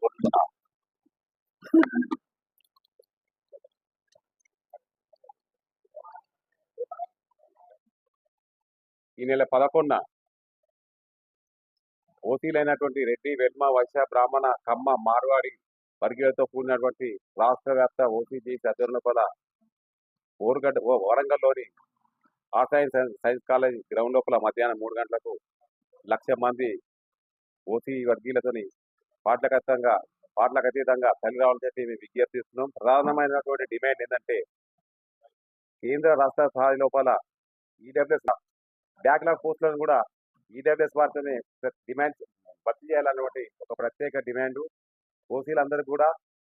కొడుతున్నా. ఈ నెల పదకొండున ఓసీలైనటువంటి రెడ్డి వెల్మ వైశ్య బ్రాహ్మణ కమ్మ మార్వాడి వర్గీయులతో కూడినటువంటి రాష్ట్ర వ్యాప్త ఓసీజీ ఓరుగడ్డ ఓ- వరంగల్లోని ఆసైన్ సైన్స్ సైన్స్ కాలేజ్ గ్రౌండ్ లోపల మధ్యాహ్నం మూడు గంటలకు లక్ష మంది ఓసీ వర్గీయులతోని పాటలకతంగా పాటలకు అతీతంగా తల్లి రావాలని చెప్పి మేము విజ్ఞప్తిస్తున్నాం ప్రధానమైనటువంటి డిమాండ్ ఏంటంటే కేంద్ర రాష్ట్ర స్థాయి లోపల ఈడబ్ల్యూఎస్ బ్యాక్లాగ్ పోస్టులను కూడా ఈడబ్ల్యూఎస్ వారితోనే డిమాండ్ భర్తీ చేయాలన్నటువంటి ఒక ప్రత్యేక డిమాండ్. ఓసీలందరూ కూడా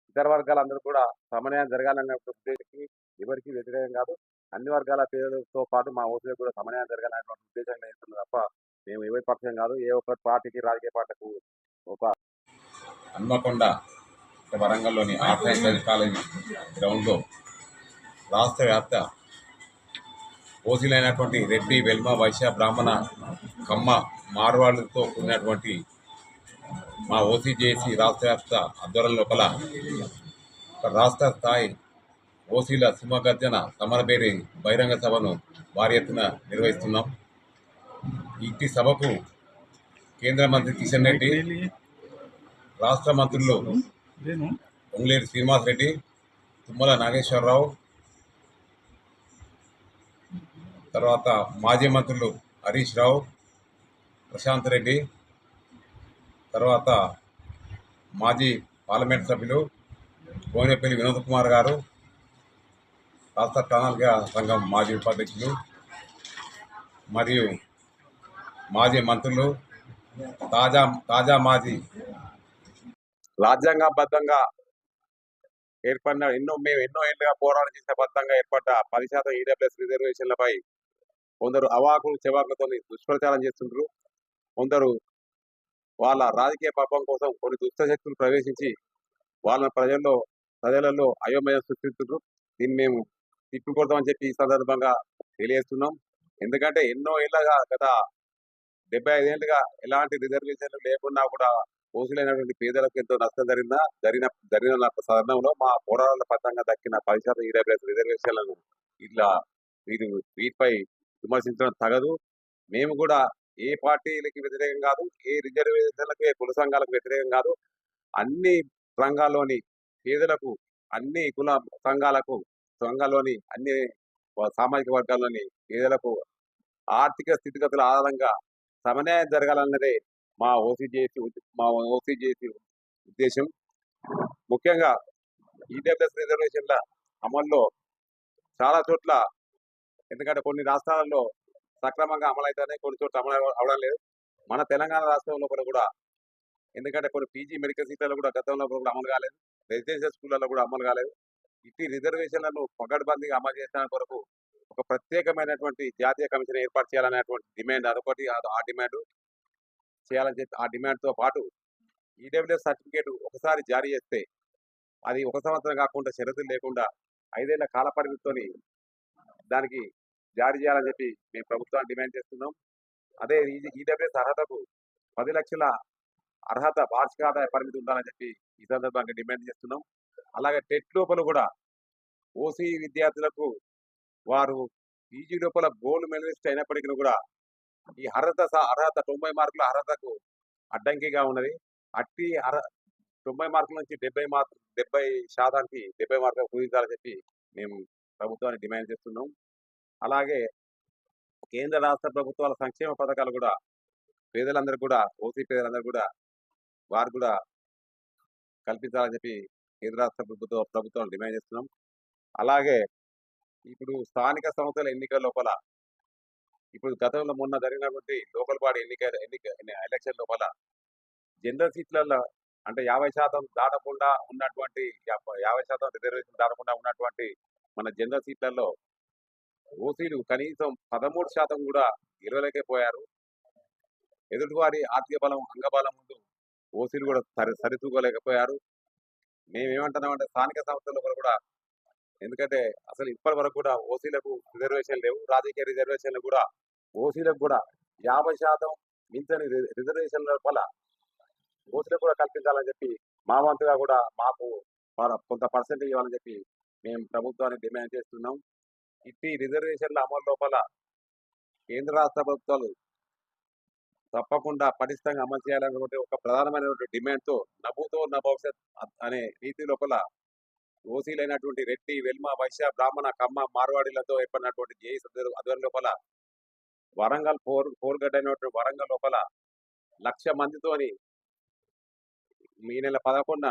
ఇతర వర్గాలందరూ కూడా సమన్వయం జరగాలనే ఉద్దేశానికి ఎవరికి వ్యతిరేకం కాదు. అన్ని వర్గాల పేరుతో పాటు మా ఓసీలకు కూడా సమన్వయం జరగాలనేటువంటి ఉద్దేశంగా చేస్తున్నాం తప్ప మేము ఏ పక్షం కాదు ఏ ఒక్క పార్టీకి రాజకీయ పార్టీకు ఒక హన్మకొండ వరంగల్లోని ఆర్ట్స్ అండ్ సైన్స్ కాలేజీ గ్రౌండ్లో రాష్ట్ర వ్యాప్త ఓసీలైనటువంటి రెడ్డి వెల్మ వైశ్య బ్రాహ్మణ కమ్మ మార్వాళ్ళతో కూడినటువంటి మా ఓసీజేసి రాష్ట్ర వ్యాప్త ఆధ్వర్యం లోపల ఒక రాష్ట్ర స్థాయి ఓసీల సింహగర్జన సమరభేరి బహిరంగ సభను భారీ ఎత్తున నిర్వహిస్తున్నాం. ఇట్టి సభకు కేంద్ర మంత్రి కిషన్ రెడ్డి రాష్ట్ర మంత్రులు పొంగులేటి శ్రీనివాస్ రెడ్డి తుమ్మల నాగేశ్వరరావు తర్వాత మాజీ మంత్రులు హరీష్ రావు ప్రశాంత్ రెడ్డి తర్వాత మాజీ పార్లమెంట్ సభ్యులు బోయినపల్లి వినోద్ కుమార్ గారు రాష్ట్ర ప్రణాళిక సంఘం మాజీ ఉపాధ్యక్షులు మరియు మాజీ మంత్రులు తాజా తాజా మాజీ రాజ్యాంగబద్ధంగా ఏర్పడిన ఎన్నో మేము ఎన్నో ఏళ్ళుగా పోరాటం చేసిన బద్ధంగా ఏర్పడ్డ పది శాతం ఈడబ్ల్యూఎస్ రిజర్వేషన్లపై కొందరు అవాకులు చెవాకులతో దుష్ప్రచారం చేస్తుంటారు కొందరు వాళ్ళ రాజకీయ పాపం కోసం కొన్ని దుష్టశక్తులు ప్రవేశించి వాళ్ళ ప్రజల్లో ప్రజలలో అయోమయం సృష్టిస్తున్నారు దీన్ని మేము తిప్పికొడతామని చెప్పి ఈ సందర్భంగా తెలియజేస్తున్నాం. ఎందుకంటే ఎన్నో ఏళ్ళగా గత డెబ్బై ఐదేళ్ళుగా ఎలాంటి రిజర్వేషన్లు లేకున్నా కూడా పోసులైనటువంటి పేదలకు ఎంతో నష్టం జరిగిన జరిగిన జరిగిన సందర్భంలో మా పోరాటాల పథంగా దక్కిన పది శాతం ఈడబ్ల్యూఎస్ రిజర్వేషన్లను ఇట్లా వీరు వీటిపై విమర్శించడం తగదు. మేము కూడా ఏ పార్టీలకి వ్యతిరేకం కాదు ఏ రిజర్వేషన్లకు ఏ కుల సంఘాలకు వ్యతిరేకం కాదు. అన్ని రంగాల్లోని పేదలకు అన్ని కుల సంఘాలకు సంఘాల్లోని అన్ని సామాజిక వర్గాల్లోని పేదలకు ఆర్థిక స్థితిగతుల ఆధారంగా సమన్వయం జరగాలన్నదే మా ఓసీజేసి మా ఓసీజేసి ఉద్దేశం. ముఖ్యంగా ఈడబ్ల్యూఎస్ రిజర్వేషన్ల అమల్లో చాలా చోట్ల ఎందుకంటే కొన్ని రాష్ట్రాలలో సక్రమంగా అమలు అవుతున్నాయి కొన్ని చోట్ల అమలు అవడం లేదు. మన తెలంగాణ రాష్ట్రం లోపల కూడా ఎందుకంటే కొన్ని పీజీ మెడికల్ సీట్లలో కూడా గతంలో కూడా అమలు కాలేదు. రెసిడెన్షియల్ స్కూళ్ళలో కూడా అమలు కాలేదు. ఇట్టి రిజర్వేషన్లను పకడ్బందీగా అమలు చేసిన కొరకు ఒక ప్రత్యేకమైనటువంటి జాతీయ కమిషన్ ఏర్పాటు చేయాలనేటువంటి డిమాండ్ అదొకటి ఆ- ఆ డిమాండ్ చేయాలని చెప్పి ఆ డిమాండ్తో పాటు ఈడబ్ల్యూఎస్ సర్టిఫికేట్ ఒకసారి జారీ చేస్తే అది ఒక సంవత్సరం కాకుండా షరతులు లేకుండా ఐదేళ్ళ కాల పరిమితితోని దానికి జారీ చేయాలని చెప్పి మేము ప్రభుత్వాన్ని డిమాండ్ చేస్తున్నాం. అదే ఈడబ్ల్యూఎస్ అర్హతకు పది లక్షల అర్హత వార్షిక ఆదాయ పరిమితి ఉండాలని చెప్పి ఈ సందర్భంగా డిమాండ్ చేస్తున్నాం. అలాగే టెట్ లోపల కూడా ఓసీ విద్యార్థులకు వారు పీజీ లోపల గోల్డ్ మెడలిస్ట్ అయినప్పటికీ కూడా ఈ అర్హత అర్హత తొంభై మార్కుల అర్హతకు అడ్డంకిగా ఉన్నది. అట్టి అర్హ తొంభై మార్కుల నుంచి డెబ్బై మార్కు డెబ్బై శాతానికి డెబ్బై మార్కులు కుదించాలని చెప్పి మేము ప్రభుత్వాన్ని డిమాండ్ చేస్తున్నాం. అలాగే కేంద్ర రాష్ట్ర ప్రభుత్వాల సంక్షేమ పథకాలు కూడా పేదలందరూ కూడా ఓసీ పేదలందరూ కూడా వారు కూడా కల్పించాలని చెప్పి కేంద్ర రాష్ట్ర ప్రభుత్వ ప్రభుత్వం డిమాండ్ చేస్తున్నాం. అలాగే ఇప్పుడు స్థానిక సంస్థల ఎన్నికల లోపల ఇప్పుడు గతంలో మొన్న జరిగినటువంటి లోకల్ బాడీ ఎన్నిక ఎన్నిక ఎలక్షన్ లోపల జనరల్ సీట్లలో అంటే యాభై శాతం దాటకుండా ఉన్నటువంటి యాభై శాతం రిజర్వేషన్ దాటకుండా ఉన్నటువంటి మన జనరల్ సీట్లలో ఓసీలు కనీసం పదమూడు శాతం కూడా గెలవలేకపోయారు. ఎదుటివారి ఆర్థిక బలం అంగబలం ముందు ఓసీలు కూడా సరి సరితూగలేకపోయారు. మేమేమంటున్నామంటే స్థానిక సంస్థల కూడా ఎందుకంటే అసలు ఇప్పటి వరకు కూడా ఓసీలకు రిజర్వేషన్ లేవు రాజకీయ రిజర్వేషన్లు కూడా ఓసీలకు కూడా యాభై శాతం మించని రిజర్వేషన్ల రిజర్వేషన్ ఓసీలకు కూడా కల్పించాలని చెప్పి మా వంతుగా కూడా మాకు కొంత పర్సెంట్ ఇవ్వాలని చెప్పి మేము ప్రభుత్వాన్ని డిమాండ్ చేస్తున్నాం. ఇట్టి రిజర్వేషన్ల అమలు లోపల కేంద్ర రాష్ట్ర ప్రభుత్వాలు తప్పకుండా పటిష్టంగా అమలు చేయాలనేటువంటి ఒక ప్రధానమైనటువంటి డిమాండ్తో నభూతో నా భవిష్యత్ అనే రీతి లోపల ఓసీలైనటువంటి రెడ్డి వెల్మ వైశ్య బ్రాహ్మణ కమ్మ మార్వాడీలతో ఏర్పడినటువంటి జేఈ అధ్వర్యం లోపల వరంగల్ ఫోర్ ఫోర్ అయినటువంటి వరంగల్ లోపల లక్ష మందితోని ఈ నెల పదకొండున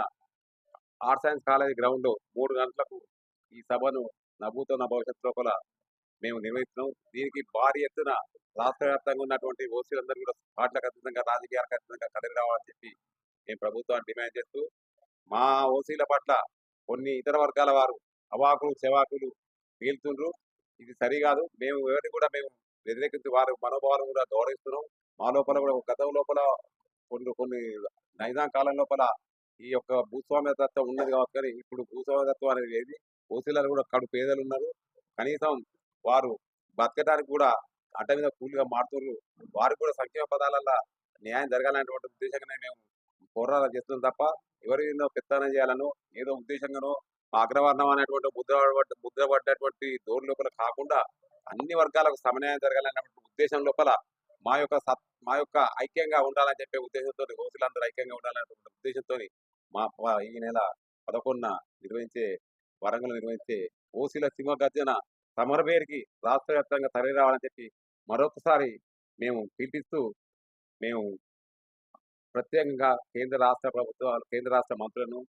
ఆర్ట్స్ సైన్స్ కాలేజ్ గ్రౌండ్ మూడు గంటలకు ఈ సభను నభూతో నా భవిష్యత్ లోపల మేము నిర్వహిస్తున్నాం. దీనికి భారీ ఎత్తున రాష్ట్ర వ్యాప్తంగా ఉన్నటువంటి ఓసీలందరూ కూడా పార్టీలకు అతీతంగా రాజకీయాలకు అతీతంగా కలిగి రావాలని చెప్పి మేము ప్రభుత్వాన్ని డిమాండ్ చేస్తూ మా ఓసీల పట్ల కొన్ని ఇతర వర్గాల వారు అవాకులు చెవాకులు పీల్తుండ్రు. ఇది సరికాదు. మేము ఎవరిని కూడా మేము వ్యతిరేకించి వారి మనోభావాలను కూడా గౌరవిస్తున్నాం. మా లోపల కూడా గతం లోపల కొన్ని కొన్ని నైజాం కాలం లోపల ఈ యొక్క భూస్వామ్య తత్వం ఉన్నది కాబట్టి ఇప్పుడు భూస్వామ్య తత్వం అనేది ఏది ఓసీలలో కూడా కడు పేదలు ఉన్నారు. కనీసం వారు బతకడానికి కూడా అడ్డ మీద కూలిగా మారుతున్నారు వారికి కూడా సంక్షేమ పదాలలో న్యాయం జరగాలనేటువంటి ఉద్దేశంగానే మేము పోరాటం చేస్తున్నాం తప్ప ఎవరి పెత్తనం చేయాలను ఏదో ఉద్దేశంగానో అగ్రవర్ణం అనేటువంటి ముద్ర పడ్డ- ముద్ర పడ్డటువంటి దోరు లోపల కాకుండా అన్ని వర్గాలకు సమన్వయం జరగాలనేటువంటి ఉద్దేశం లోపల మా యొక్క సత్ మా యొక్క ఐక్యంగా ఉండాలని చెప్పే ఉద్దేశంతో హోసులందరూ ఐక్యంగా ఉండాలనేటువంటి ఉద్దేశంతో మా ఈ నెల పదకొండున నిర్వహించే వరంగల్ నిర్వహించే ఓసీల సింహ గర్జన సమరవేరికి రాష్ట్ర వ్యాప్తంగా తరలి రావాలని చెప్పి మరొకసారి మేము పిలిపిస్తూ మేము ప్రత్యేకంగా కేంద్ర రాష్ట్ర ప్రభుత్వాలు కేంద్ర రాష్ట్ర మంత్రులను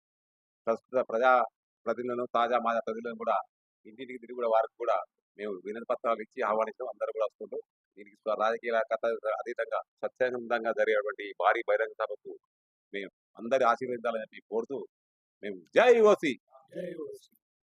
ప్రస్తుత ప్రజా ప్రతినిధులను తాజా మాజా ప్రతినిధులను కూడా ఇంటింటికి తిరిగి కూడా వారికి కూడా మేము వినతి పత్రాలు ఇచ్చి ఆహ్వానించాం అందరూ కూడా వస్తుంటూ దీనికి స్వ- రాజకీయ కథ అతీతంగా సత్యానందంగా జరిగేటువంటి భారీ బహిరంగ సభకు మేము అందరి ఆశీర్వదించాలని చెప్పి కోరుతూ మేము జై ఓసి! జై ఓసి!